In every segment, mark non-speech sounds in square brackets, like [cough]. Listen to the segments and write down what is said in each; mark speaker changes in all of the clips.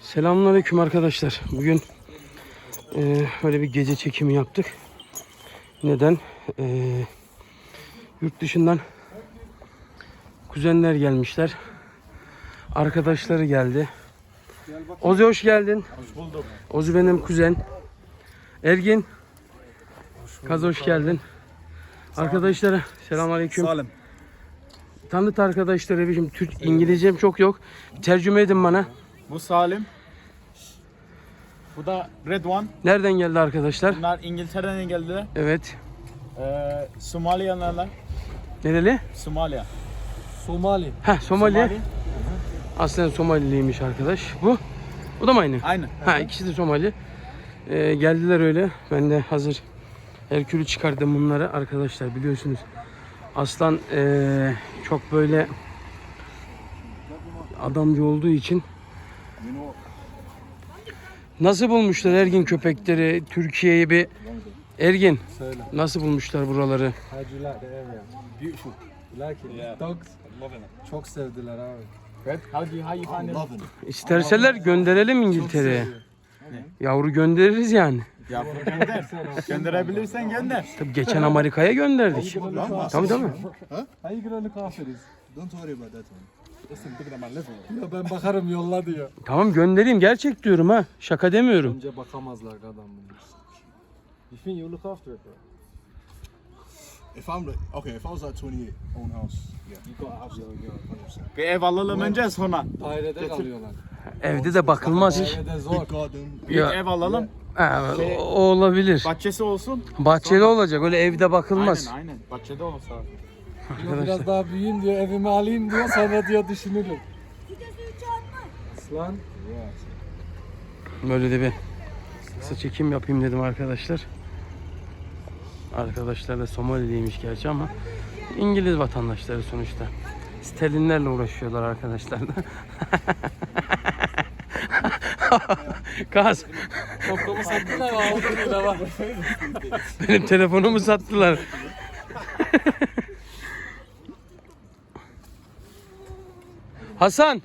Speaker 1: Selamünaleyküm arkadaşlar. Bugün eee böyle bir gece çekimi yaptık. Neden? Eee, yurt dışından kuzenler gelmişler. Arkadaşları geldi. Ozi hoş geldin.
Speaker 2: Hoş bulduk.
Speaker 1: Ozi benim kuzen. Ergin. Kaz hoş geldin. Arkadaşlara selamünaleyküm.
Speaker 2: Salim.
Speaker 1: Tanıt arkadaşlar abicim. Türk İngilizcem çok yok. Tercüme edin bana.
Speaker 2: Bu Salim. Bu da Redwan.
Speaker 1: Nereden geldi arkadaşlar?
Speaker 2: Bunlar İngiltere'den geldiler.
Speaker 1: Evet.
Speaker 2: Ee, Somaliyalılar.
Speaker 1: Nereli?
Speaker 2: Somalya.
Speaker 3: Somali.
Speaker 1: Ha Somali. Aslen Somaliliymiş arkadaş. Bu? Bu da mı aynı?
Speaker 2: Aynı.
Speaker 1: Ha ikisi de Somali. Ee, geldiler öyle. Ben de hazır Herkül'ü çıkardım bunları arkadaşlar biliyorsunuz. Aslan ee, çok böyle adamcı olduğu için Nasıl bulmuşlar Ergin köpekleri Türkiye'yi bir Ergin
Speaker 3: Söyle.
Speaker 1: nasıl bulmuşlar buraları?
Speaker 3: How do you like the area?
Speaker 2: Beautiful.
Speaker 3: You like it?
Speaker 2: Yeah.
Speaker 3: Dogs?
Speaker 2: Loving it.
Speaker 3: Çok sevdiler abi.
Speaker 2: Good. How do you, how you find it?
Speaker 4: Loving it.
Speaker 1: İsterseler gönderelim İngiltere'ye. Yavru göndeririz yani.
Speaker 2: Ya gönder. Gönderebilirsen gönder.
Speaker 1: Tabii geçen Amerika'ya gönderdik. Tabii değil mi?
Speaker 3: How you gonna look after this?
Speaker 4: Don't worry about that one.
Speaker 2: Bigger than my liver.
Speaker 3: Ya ben bakarım yolla diyor.
Speaker 1: Tamam göndereyim gerçek diyorum ha. Şaka demiyorum.
Speaker 3: Önce bakamazlar adam bunu. You think you look after it bro?
Speaker 4: If I'm like, okay, if I was like 28, own house, yeah.
Speaker 3: You got a house. Yo, 100%.
Speaker 2: Bir ev alalım önce sonra.
Speaker 3: Dairede kalıyorlar.
Speaker 1: Evde de bakılmaz hiç.
Speaker 3: Dairede zor.
Speaker 4: Big garden.
Speaker 2: Bir
Speaker 1: Ya.
Speaker 2: ev alalım.
Speaker 1: Ha, o, o olabilir.
Speaker 2: Bahçesi olsun.
Speaker 1: Bahçeli olacak öyle evde bakılmaz.
Speaker 2: Aynen aynen. Bahçede olsa.
Speaker 3: Diyor, biraz daha büyüyeyim diyor, evimi alayım diyor, sonra diyor düşünürüm. Aslan.
Speaker 1: Böyle de bir kısa çekim yapayım dedim arkadaşlar. Arkadaşlar da Somaliliymiş gerçi ama İngiliz vatandaşları sonuçta. Sterlinlerle uğraşıyorlar arkadaşlar da. [laughs] Kaz.
Speaker 3: Toplamı sattılar ama.
Speaker 1: Benim telefonumu sattılar. Hasan.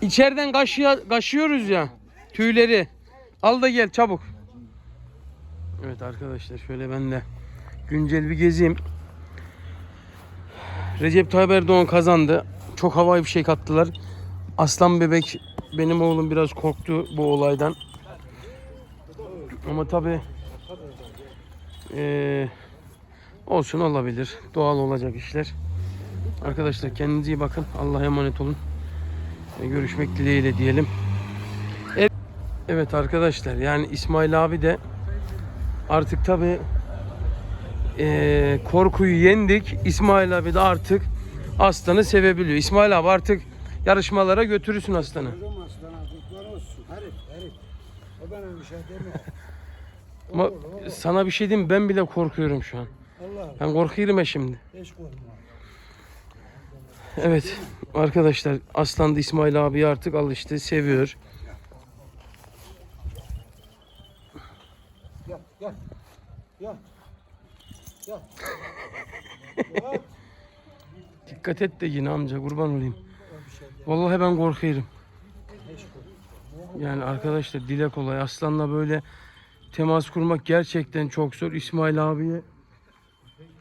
Speaker 1: içeriden kaşıya, kaşıyoruz ya. Tüyleri. Al da gel çabuk. Evet arkadaşlar şöyle ben de güncel bir gezeyim. Recep Tayyip Erdoğan kazandı. Çok havai bir şey kattılar. Aslan bebek benim oğlum biraz korktu bu olaydan. Ama tabii ee, olsun olabilir. Doğal olacak işler. Arkadaşlar kendinize iyi bakın. Allah'a emanet olun. Görüşmek dileğiyle diyelim. E- Evet arkadaşlar yani İsmail abi de artık tabi korkuyu yendik. İsmail abi de artık aslanı sevebiliyor. İsmail abi artık yarışmalara götürürsün aslanı. Ama sana bir şey diyeyim ben bile korkuyorum şu an. Ben korkuyorum ya şimdi. Evet arkadaşlar Aslan da İsmail abi artık alıştı, seviyor. Dikkat et de yine amca kurban olayım. Vallahi ben korkuyorum. Yani arkadaşlar dile kolay. Aslanla böyle temas kurmak gerçekten çok zor. İsmail abiye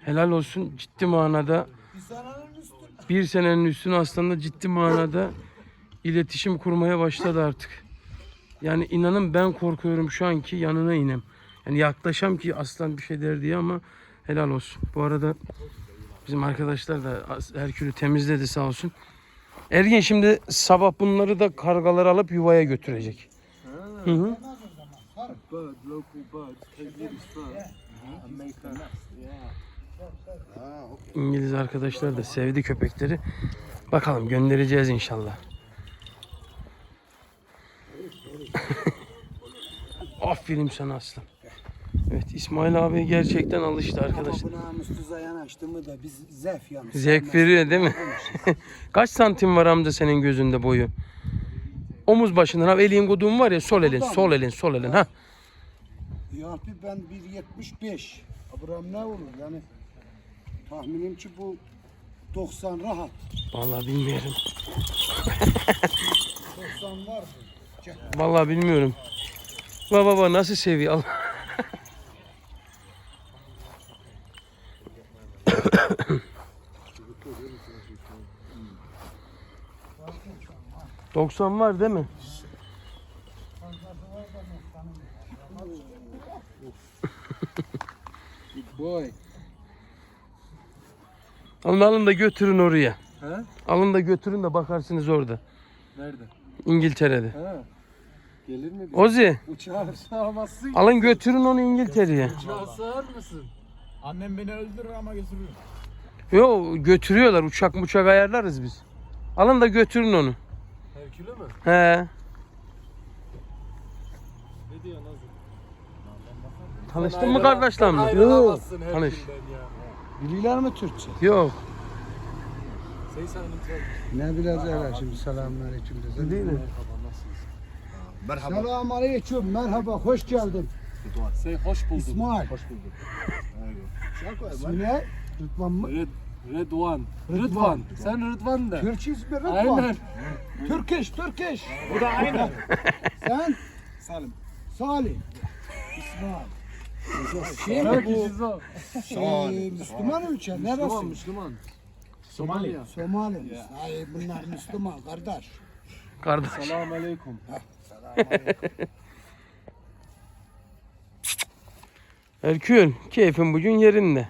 Speaker 1: helal olsun ciddi manada bir senenin üstüne aslında ciddi manada iletişim kurmaya başladı artık. Yani inanın ben korkuyorum şu anki yanına inem. Yani yaklaşam ki aslan bir şey der diye ama helal olsun. Bu arada bizim arkadaşlar da Herkül'ü temizledi sağ olsun. Ergin şimdi sabah bunları da kargaları alıp yuvaya götürecek. Hı hı.
Speaker 3: Bird, local bird. Take this first. And make a nest.
Speaker 1: İngiliz arkadaşlar da sevdi köpekleri. Bakalım göndereceğiz inşallah. [laughs] Aferin sana aslan. Evet İsmail abi gerçekten alıştı arkadaşlar.
Speaker 5: Namussuza yanaştı mı da biz zevk
Speaker 1: veriyor değil mi? [laughs] Kaç santim var amca senin gözünde boyu? Omuz başından ha elin koduğun var ya sol elin, sol elin, sol elin ha.
Speaker 5: Ya ben 1.75. Abraham ne olur yani tahminim ki bu 90 rahat.
Speaker 1: Vallahi bilmiyorum.
Speaker 5: 90 var.
Speaker 1: Vallahi bilmiyorum. Baba baba nasıl seviyor Allah. Doksan var değil mi?
Speaker 3: Boy.
Speaker 1: Alın alın da götürün oraya.
Speaker 3: He?
Speaker 1: Alın da götürün de bakarsınız orada.
Speaker 3: Nerede?
Speaker 1: İngiltere'de.
Speaker 3: He. Gelir mi?
Speaker 1: Ozi
Speaker 3: Uçağa sığamazsın.
Speaker 1: alın götürün onu İngiltere'ye.
Speaker 3: Uçağa sığar mısın?
Speaker 2: Annem beni öldürür ama götürür.
Speaker 1: Yo götürüyorlar uçak uçak ayarlarız biz. Alın da götürün onu.
Speaker 3: Herkülü mü?
Speaker 1: He.
Speaker 3: Ne diyor Nazım?
Speaker 1: Tanıştın mı kardeşler mi?
Speaker 3: Ayrılamazsın
Speaker 1: Tanış.
Speaker 3: Herkül'den ya.
Speaker 5: Biliyorlar mı Türkçe?
Speaker 1: Yok.
Speaker 5: Ne bileceğler şimdi selamünaleyküm dedi.
Speaker 1: Değil mi?
Speaker 4: Merhaba.
Speaker 5: Selamünaleyküm, merhaba, hoş geldin.
Speaker 3: Say hoş bulduk.
Speaker 5: İsmail.
Speaker 4: Hoş bulduk.
Speaker 5: İsmi ne? Rıdvan mı?
Speaker 3: Red, Redvan. Rıdvan. Sen Rıdvan de.
Speaker 5: Türk ismi Rıdvan.
Speaker 3: Aynen.
Speaker 5: Türkeş, Türkeş.
Speaker 2: Bu da aynı.
Speaker 5: Sen
Speaker 2: Salim.
Speaker 5: Salih. İsmail. Şey mi bu? Şey, Müslüman ülke,
Speaker 3: Müslüman,
Speaker 5: neresi?
Speaker 3: Müslüman.
Speaker 2: Somali.
Speaker 5: Somali. Ay bunlar Müslüman kardeş.
Speaker 1: Kardeş.
Speaker 3: Selamun aleyküm.
Speaker 1: Erkül keyfin bugün yerinde.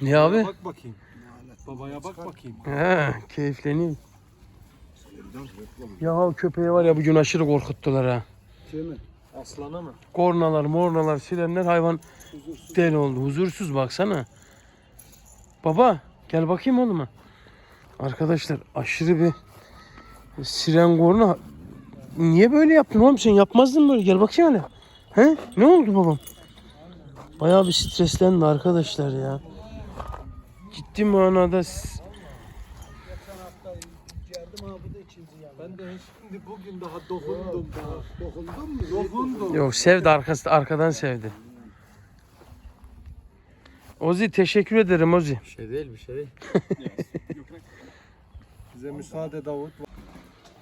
Speaker 1: Ne abi?
Speaker 3: Bak bakayım. Babaya bak bakayım.
Speaker 1: He keyifleniyor. Ya köpeği var ya bugün aşırı korkuttular ha.
Speaker 5: Şey mi?
Speaker 3: Aslana mı?
Speaker 1: Kornalar, mornalar, sirenler hayvan deli oldu. Huzursuz baksana. Baba gel bakayım oğluma. Arkadaşlar aşırı bir siren korna. Niye böyle yaptın oğlum sen yapmazdın böyle gel bakayım hele. He? Ne oldu babam? Bayağı bir streslendi arkadaşlar ya. Ciddi manada s-
Speaker 5: Geldim ha bu da ikinci yani.
Speaker 3: Ben de şimdi bugün daha dokundum daha.
Speaker 5: Dokundun mu?
Speaker 3: Dokundum.
Speaker 1: Yok sevdi arkası arkadan sevdi. Ozi teşekkür ederim Ozi.
Speaker 3: Bir şey değil bir şey değil. [laughs] Bize müsaade Davut.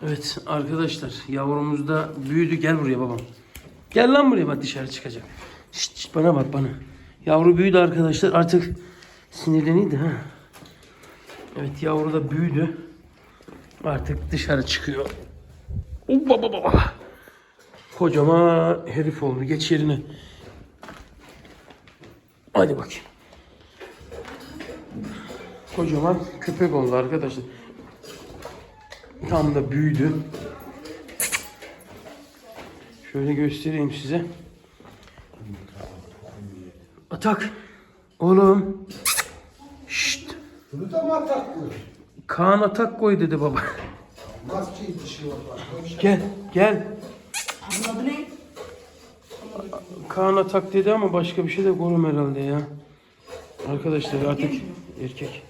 Speaker 1: Evet arkadaşlar yavrumuz da büyüdü. Gel buraya babam. Gel lan buraya bak dışarı çıkacak. Şşt, şşt, bana bak bana. Yavru büyüdü arkadaşlar artık sinirleniydi ha. Evet yavru da büyüdü. Artık dışarı çıkıyor. Baba baba. Kocaman herif oldu. Geç yerine. Hadi bakayım. Kocaman köpek oldu arkadaşlar. Tam da büyüdü. Şöyle göstereyim size. Atak. Oğlum. Şşt.
Speaker 5: Bunu da mı ataklı?
Speaker 1: Kaan atak koy dedi baba.
Speaker 5: Maske dişi var bak.
Speaker 1: Gel, gel. Kaan atak dedi ama başka bir şey de korum herhalde ya. Arkadaşlar artık erkek.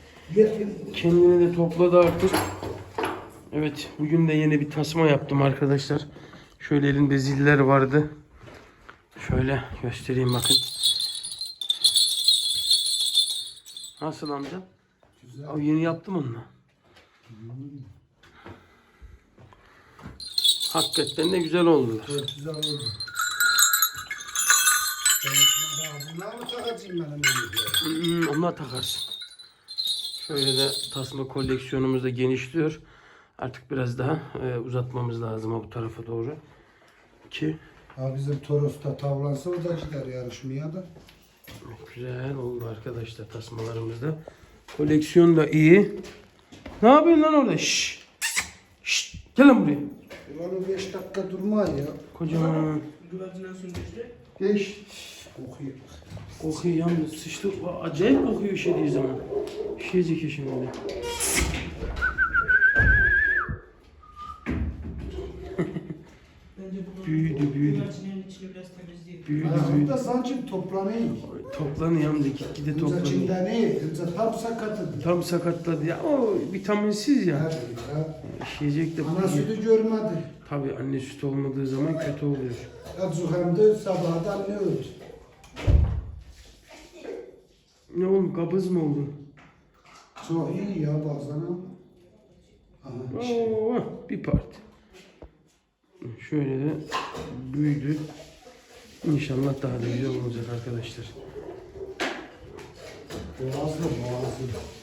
Speaker 1: Kendini de topladı artık. Evet bugün de yeni bir tasma yaptım arkadaşlar. Şöyle elinde ziller vardı. Şöyle göstereyim bakın. Nasıl amca? Abi yeni yaptım onunla. Hakikaten de güzel oldular.
Speaker 5: Çok güzel oldu. Bunlar mı takacağım ben hemen?
Speaker 1: Hmm, onlar takarsın. Şöyle de tasma koleksiyonumuz da genişliyor. Artık biraz daha e, uzatmamız lazım bu tarafa doğru. Ki
Speaker 5: Ha bizim Toros'ta tavlansa o da gider yarışmaya da.
Speaker 1: güzel oldu arkadaşlar tasmalarımızda. Koleksiyon da iyi. Ne yapıyorsun lan orada? Şşş. Şşş. Gel lan buraya.
Speaker 5: Ulan o 5 dakika durma ya.
Speaker 1: Kocaman.
Speaker 5: Beş. Kokuyor.
Speaker 1: Kokuyor yalnız sıçtı. Acayip kokuyor işediği zaman. İşeyecek ya şimdi. büyüdü büyüdü. Büyüdü büyüdü.
Speaker 5: Ayakta sanki toplanıyor.
Speaker 1: Toplanıyor git gide
Speaker 5: Kımza
Speaker 1: toplanıyor.
Speaker 5: çimden iyi. Kımza tam sakatıdır.
Speaker 1: Tam sakatladı ya. O vitaminsiz ya.
Speaker 5: Tabii ya.
Speaker 1: İşeyecek de
Speaker 5: Ana sütü görmedi.
Speaker 1: Tabii anne süt olmadığı zaman kötü oluyor.
Speaker 5: Ya zuhemde sabahdan ne öldü?
Speaker 1: Ne oğlum kabız mı oldun?
Speaker 5: Çok iyi ya baksana.
Speaker 1: Oo, bir parti. Şöyle de büyüdü. İnşallah daha da güzel olacak arkadaşlar.
Speaker 5: 回すの回す。